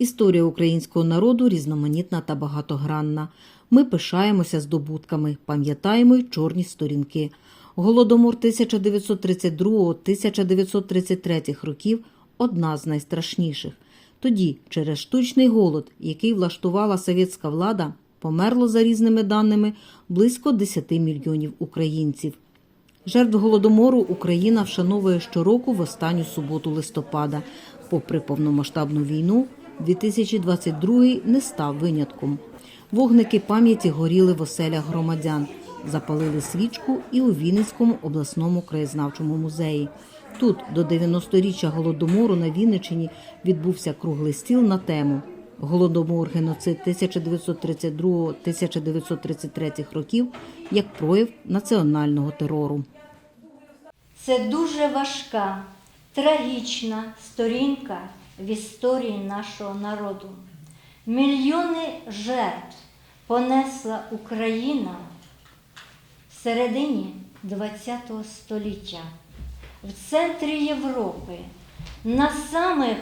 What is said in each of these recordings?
Історія українського народу різноманітна та багатогранна. Ми пишаємося здобутками, пам'ятаємо й чорні сторінки. Голодомор 1932-1933 років одна з найстрашніших. Тоді, через штучний голод, який влаштувала совєтська влада, померло за різними даними близько 10 мільйонів українців. Жертв голодомору Україна вшановує щороку в останню суботу листопада. Попри повномасштабну війну, 2022 не став винятком. Вогники пам'яті горіли в оселях громадян, запалили свічку і у Вінницькому обласному краєзнавчому музеї. Тут до 90-річчя голодомору на Вінниччині відбувся круглий стіл на тему Голодомор геноцид 1932-1933 років як прояв національного терору. Це дуже важка, трагічна сторінка в історії нашого народу. Мільйони жертв понесла Україна в середині ХХ століття, в центрі Європи, на самих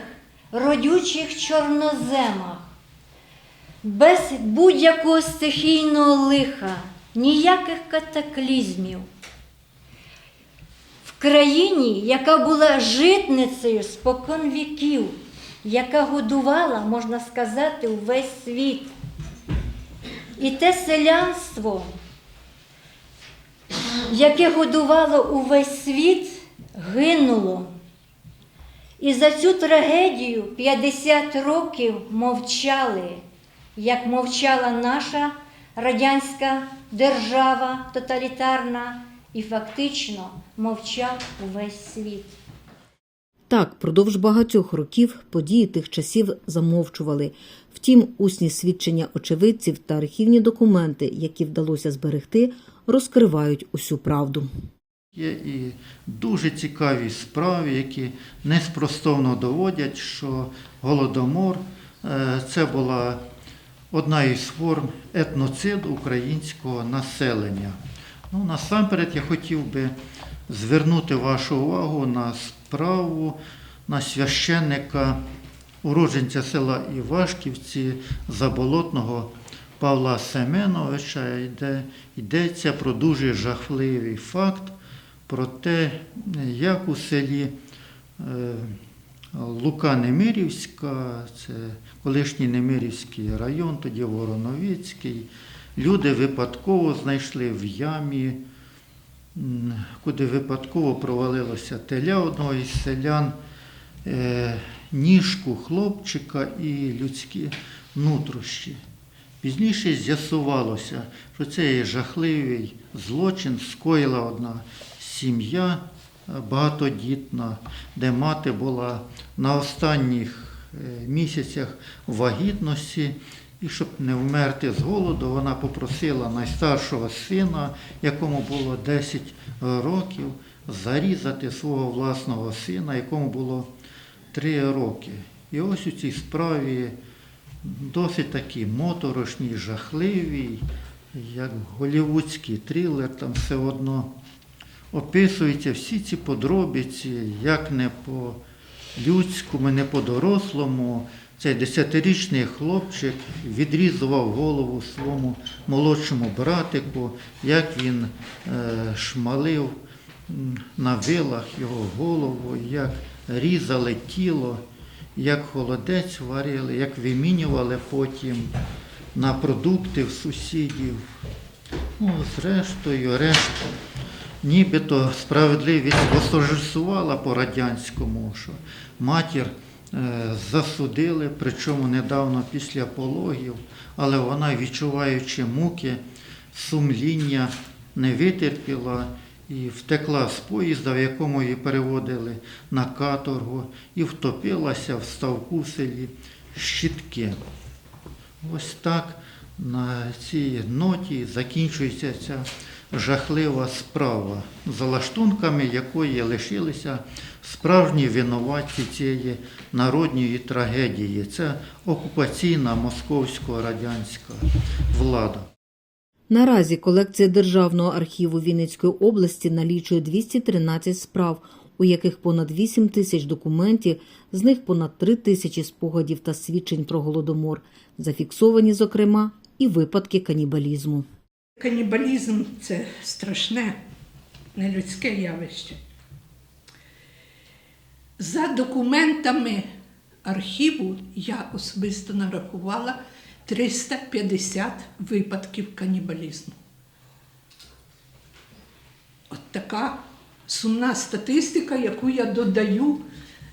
родючих чорноземах, без будь-якого стихійного лиха, ніяких катаклізмів. В країні, яка була житницею спокон віків, яка годувала, можна сказати, увесь світ. І те селянство, яке годувало увесь світ, гинуло. І за цю трагедію 50 років мовчали, як мовчала наша радянська держава тоталітарна, і фактично мовчав увесь світ. Так, продовж багатьох років події тих часів замовчували. Втім, усні свідчення очевидців та архівні документи, які вдалося зберегти, розкривають усю правду. Є і дуже цікаві справи, які неспростовно доводять, що голодомор е, це була одна із форм етноциду українського населення. Ну, насамперед я хотів би звернути вашу увагу на справу на священника, уродженця села Івашківці Заболотного Павла Семеновича, йде, йдеться про дуже жахливий факт, про те, як у селі е, Лука Немирівська, це колишній Немирівський район, тоді Вороновицький, люди випадково знайшли в ямі, куди випадково провалилося теля одного із селян, е, ніжку хлопчика і людські нутрощі. Пізніше з'ясувалося, що це є жахливий злочин скоїла одна сім'я багатодітна, де мати була на останніх е, місяцях вагітності, і щоб не вмерти з голоду, вона попросила найстаршого сина, якому було 10 років, зарізати свого власного сина, якому було 3 роки. І ось у цій справі досить такі моторошні, жахливі, як голівудський трилер, там все одно описуються всі ці подробиці, як не по людському, не по дорослому. Цей десятирічний хлопчик відрізував голову своєму молодшому братику, як він е, шмалив на вилах його голову, як різали тіло, як холодець варили, як вимінювали потім на продукти в сусідів. Ну, зрештою, решта, нібито справедливість восторжествувала по радянському, що матір засудили, причому недавно після пологів, але вона, відчуваючи муки, сумління, не витерпіла і втекла з поїзда, в якому її переводили на каторгу, і втопилася в ставку селі Щітки. Ось так на цій ноті закінчується ця жахлива справа, за лаштунками якої лишилися справжні винуватці цієї народньої трагедії. Це окупаційна московсько-радянська влада. Наразі колекція Державного архіву Вінницької області налічує 213 справ, у яких понад 8 тисяч документів, з них понад 3 тисячі спогадів та свідчень про голодомор, зафіксовані, зокрема, і випадки канібалізму. Канібалізм це страшне, нелюдське явище. За документами архіву я особисто нарахувала 350 випадків канібалізму. От така сумна статистика, яку я додаю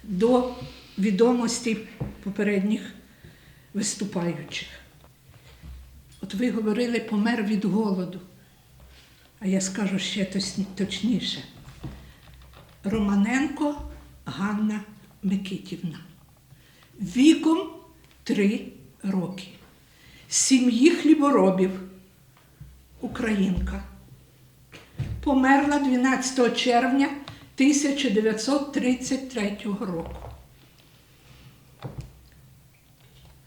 до відомостей попередніх виступаючих. От ви говорили, помер від голоду. А я скажу ще точніше. Романенко Ганна Микитівна. Віком три роки. Сім'ї хліборобів. Українка. Померла 12 червня 1933 року.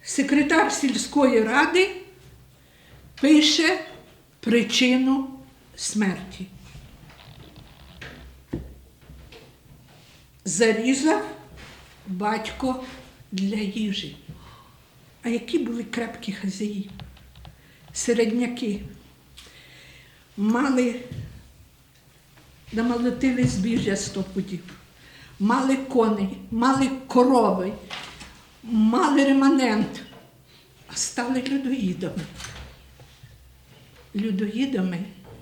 Секретар сільської ради пише причину смерті. Зарізав батько для їжі. А які були крепкі хазяї? Середняки. Мали, намолотили збіжжя сто пудів, мали коней, мали корови, мали реманент, а стали людоїдами людоїдами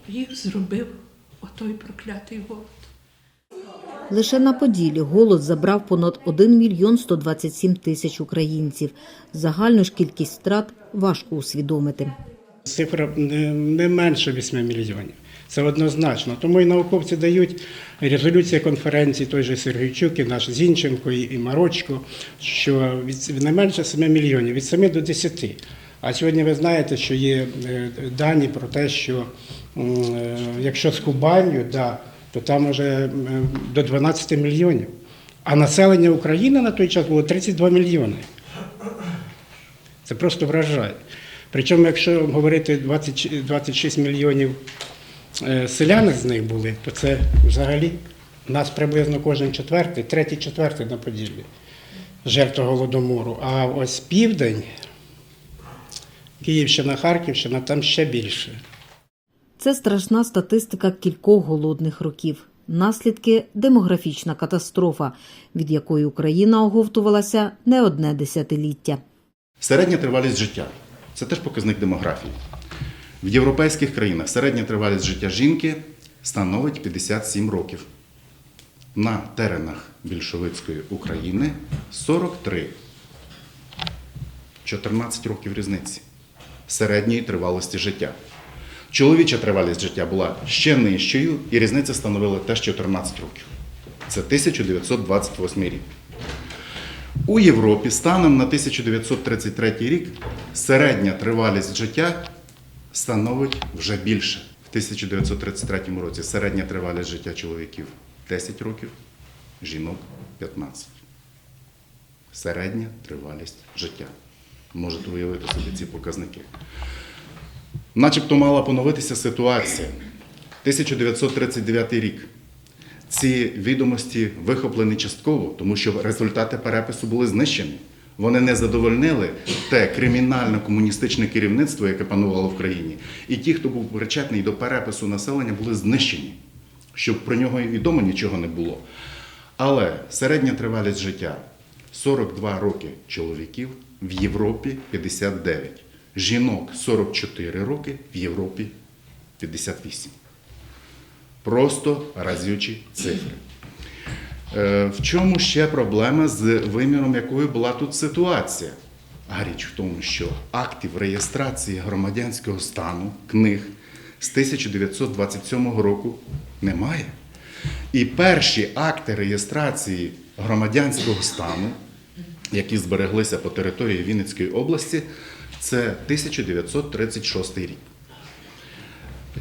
їх зробив отой проклятий голод. Лише на Поділі голод забрав понад 1 мільйон 127 тисяч українців. Загальну ж кількість втрат важко усвідомити. Цифра не, менше 8 мільйонів. Це однозначно. Тому і науковці дають резолюція конференції, той же Сергійчук, і наш Зінченко, і і Марочко, що від не менше 7 мільйонів, від 7 до 10. А сьогодні ви знаєте, що є е, дані про те, що е, якщо з Кубанью, да, то там вже до 12 мільйонів. А населення України на той час було 32 мільйони. Це просто вражає. Причому, якщо говорити 20, 26 мільйонів е, селян з них були, то це взагалі у нас приблизно кожен четвертий, третій, четвертий на Поділлі жертва голодомору. А ось південь, Київщина, Харківщина, там ще більше. Це страшна статистика кількох голодних років. Наслідки демографічна катастрофа, від якої Україна оговтувалася не одне десятиліття. Середня тривалість життя це теж показник демографії. В європейських країнах середня тривалість життя жінки становить 57 років. На теренах більшовицької України 43. 14 років різниці середньої тривалості життя. Чоловіча тривалість життя була ще нижчою, і різниця становила теж 14 років. Це 1928 рік. У Європі станом на 1933 рік середня тривалість життя становить вже більше. В 1933 році середня тривалість життя чоловіків 10 років, жінок 15. Середня тривалість життя. Можете уявити собі ці показники. Начебто мала поновитися ситуація. 1939 рік. Ці відомості вихоплені частково, тому що результати перепису були знищені. Вони не задовольнили те кримінально-комуністичне керівництво, яке панувало в країні. І ті, хто був причетний до перепису населення, були знищені, щоб про нього і відомо нічого не було. Але середня тривалість життя 42 роки чоловіків, в Європі 59. Жінок 44 роки, в Європі 58. Просто разючі цифри. Е, В чому ще проблема з виміром, якою була тут ситуація? А річ в тому, що актів реєстрації громадянського стану книг з 1927 року немає. І перші акти реєстрації громадянського стану, які збереглися по території Вінницької області, це 1936 рік.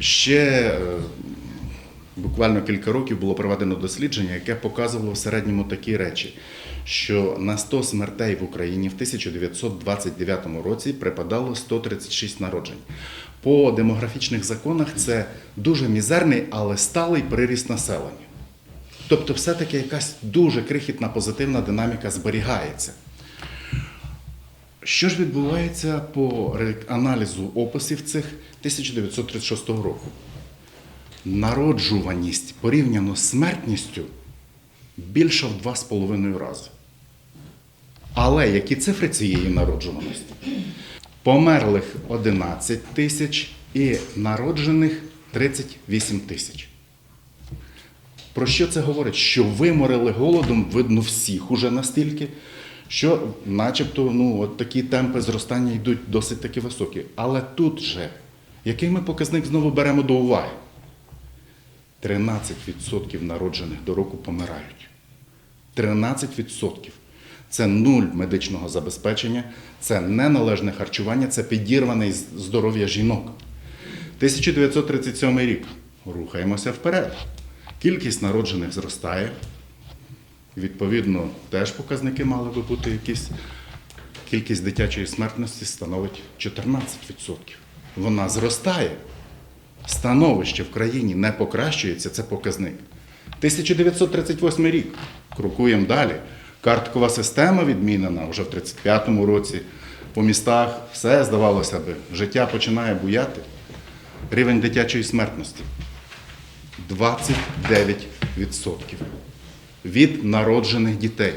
Ще е, буквально кілька років було проведено дослідження, яке показувало в середньому такі речі, що на 100 смертей в Україні в 1929 році припадало 136 народжень. По демографічних законах це дуже мізерний, але сталий приріст населення. Тобто, все-таки якась дуже крихітна позитивна динаміка зберігається. Що ж відбувається по аналізу описів цих 1936 року? Народжуваність порівняно з смертністю більша в 2,5 рази. Але які цифри цієї народжуваності? Померлих 11 тисяч і народжених 38 тисяч. Про що це говорить? Що виморили голодом, видно, всіх уже настільки, що начебто ну, от такі темпи зростання йдуть досить таки високі. Але тут же, який ми показник знову беремо до уваги? 13% народжених до року помирають. 13%. Це нуль медичного забезпечення, це неналежне харчування, це підірване здоров'я жінок. 1937 рік. Рухаємося вперед. Кількість народжених зростає. Відповідно, теж показники мали би бути якісь. Кількість дитячої смертності становить 14%. Вона зростає. Становище в країні не покращується, це показник. 1938 рік. Крокуємо далі. Карткова система відмінена вже в 35-му році. По містах все, здавалося би, життя починає буяти. Рівень дитячої смертності 29% від народжених дітей.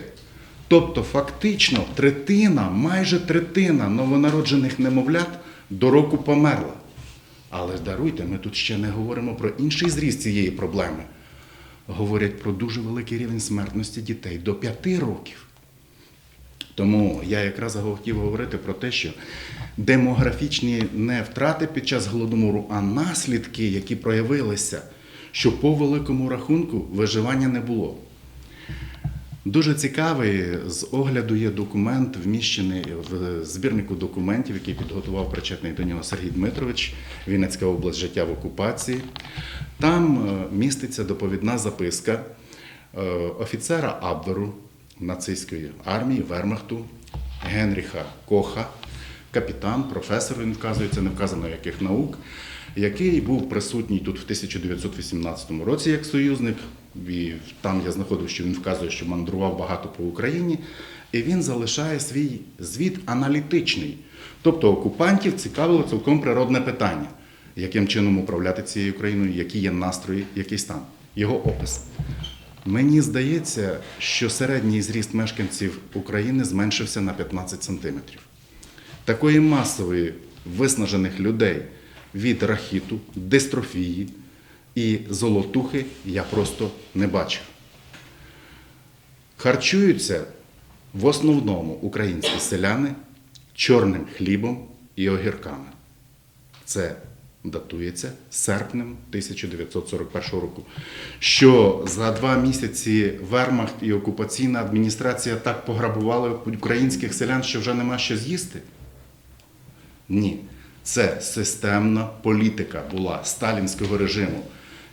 Тобто, фактично, третина, майже третина новонароджених немовлят до року померла. Але даруйте, ми тут ще не говоримо про інший зріст цієї проблеми. Говорять про дуже великий рівень смертності дітей до 5 років. Тому я якраз хотів говорити про те, що демографічні не втрати під час голодомору, а наслідки, які проявилися, що по великому рахунку виживання не було. Дуже цікавий з огляду є документ, вміщений в збірнику документів, який підготував причетний до нього Сергій Дмитрович, Вінницька область життя в окупації. Там е, міститься доповідна записка е, офіцера Абверу нацистської армії Вермахту Генріха Коха, капітан, професор, він вказується, не вказано яких наук, який був присутній тут в 1918 році як союзник. І там я знаходив, що він вказує, що мандрував багато по Україні, і він залишає свій звіт аналітичний. Тобто окупантів цікавило цілком природне питання, яким чином управляти цією країною, які є настрої, який стан. Його опис. Мені здається, що середній зріст мешканців України зменшився на 15 сантиметрів. Такої масової виснажених людей від рахіту, дистрофії і золотухи я просто не бачив. Харчуються в основному українські селяни чорним хлібом і огірками. Це датується серпнем 1941 року. Що за два місяці Вермахт і окупаційна адміністрація так пограбували українських селян, що вже нема що з'їсти? Ні. Це системна політика була сталінського режиму,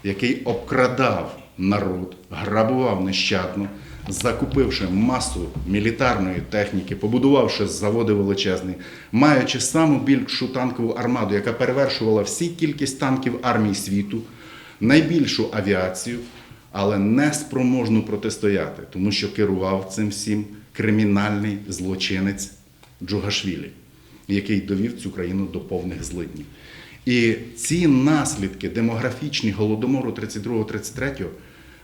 який обкрадав народ, грабував нещадно, закупивши масу мілітарної техніки, побудувавши заводи величезні, маючи саму більшу танкову армаду, яка перевершувала всі кількість танків армії світу, найбільшу авіацію, але не спроможну протистояти, тому що керував цим всім кримінальний злочинець Джугашвілі який довів цю країну до повних злиднів. І ці наслідки демографічні голодомору 32-33,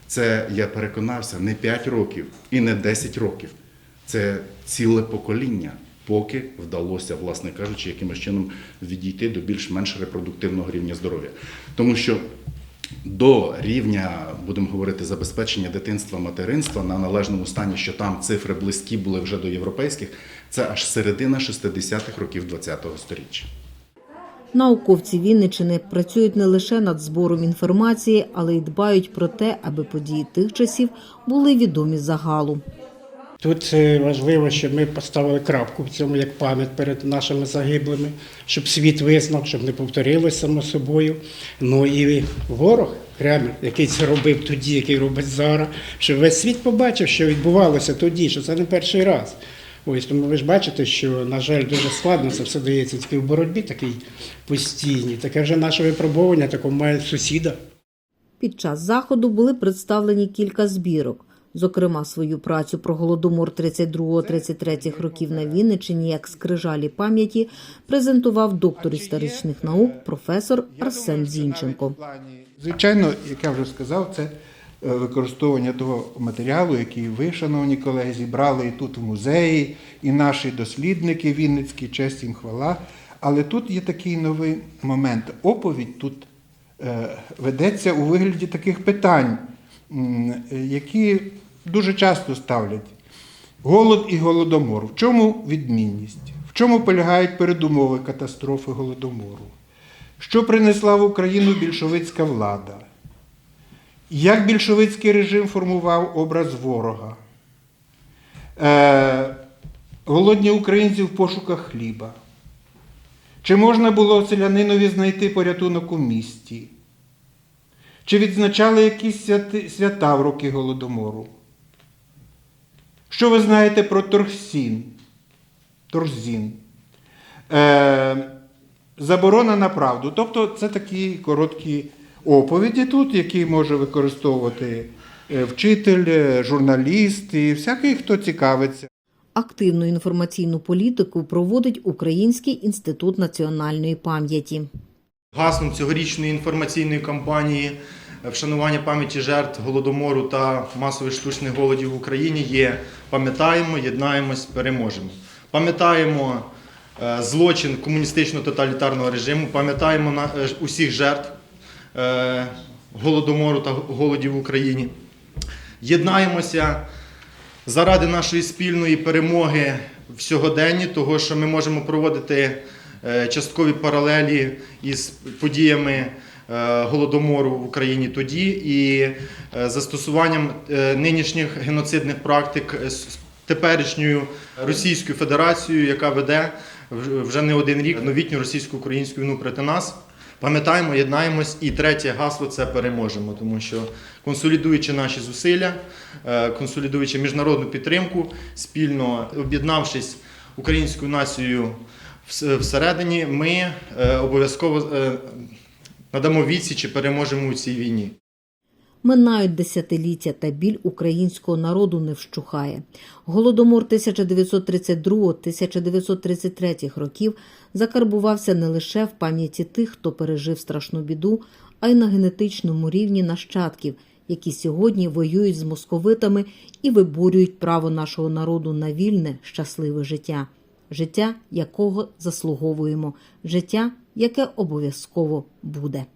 це я переконався не 5 років і не 10 років. Це ціле покоління, поки вдалося, власне кажучи, якимось чином відійти до більш-менш репродуктивного рівня здоров'я. Тому що до рівня, будемо говорити, забезпечення дитинства материнства на належному стані, що там цифри близькі були вже до європейських, це аж середина 60-х років ХХ століття. Науковці Вінничини працюють не лише над збором інформації, але й дбають про те, аби події тих часів були відомі загалу. Тут е, важливо, щоб ми поставили крапку в цьому як пам'ять перед нашими загиблими, щоб світ визнав, щоб не повторилось само собою. Ну і ворог Кремль, який це робив тоді, який робить зараз, щоб весь світ побачив, що відбувалося тоді, що це не перший раз. Ось тому ви ж бачите, що, на жаль, дуже складно це все дається тільки в боротьбі такій постійній. Таке вже наше випробування такого має сусіда. Під час заходу були представлені кілька збірок. Зокрема, свою працю про голодомор 32-33 років на Вінниччині як скрижалі пам'яті презентував доктор історичних наук професор Арсен Зінченко. Звичайно, як я вже сказав, це е, використовування того матеріалу, який ви, шановні колеги, зібрали і тут в музеї, і наші дослідники Вінницькі, честь їм хвала. Але тут є такий новий момент. Оповідь тут е, ведеться у вигляді таких питань, які дуже часто ставлять. Голод і голодомор. В чому відмінність? В чому полягають передумови катастрофи голодомору? Що принесла в Україну більшовицька влада? Як більшовицький режим формував образ ворога? Е, голодні українці в пошуках хліба. Чи можна було селянинові знайти порятунок у місті? Чи відзначали якісь свята в роки Голодомору? Що ви знаєте про Торгсін? Торзін? Е, заборона на правду. Тобто це такі короткі оповіді тут, які може використовувати е, вчитель, е, журналіст і всякий, хто цікавиться. Активну інформаційну політику проводить Український інститут національної пам'яті. Гаслом цьогорічної інформаційної кампанії вшанування пам'яті жертв голодомору та масових штучних голодів в Україні є пам'ятаємо, єднаємось, переможемо. Пам'ятаємо е, злочин комуністичного тоталітарного режиму, пам'ятаємо е, усіх жертв е, голодомору та голодів в Україні. Єднаємося заради нашої спільної перемоги в сьогоденні, того, що ми можемо проводити часткові паралелі із подіями е, голодомору в Україні тоді і е, застосуванням е, нинішніх геноцидних практик е, з теперішньою Російською Федерацією, яка веде вже не один рік новітню російсько-українську війну проти нас. Пам'ятаємо, єднаємось, і третє гасло це переможемо, тому що консолідуючи наші зусилля, е, консолідуючи міжнародну підтримку, спільно об'єднавшись українською нацією всередині, ми е, обов'язково е, надамо відсіч і переможемо у цій війні. Минають десятиліття та біль українського народу не вщухає. Голодомор 1932-1933 років закарбувався не лише в пам'яті тих, хто пережив страшну біду, а й на генетичному рівні нащадків, які сьогодні воюють з московитами і виборюють право нашого народу на вільне, щасливе життя, життя якого заслуговуємо, життя, яке обов'язково буде.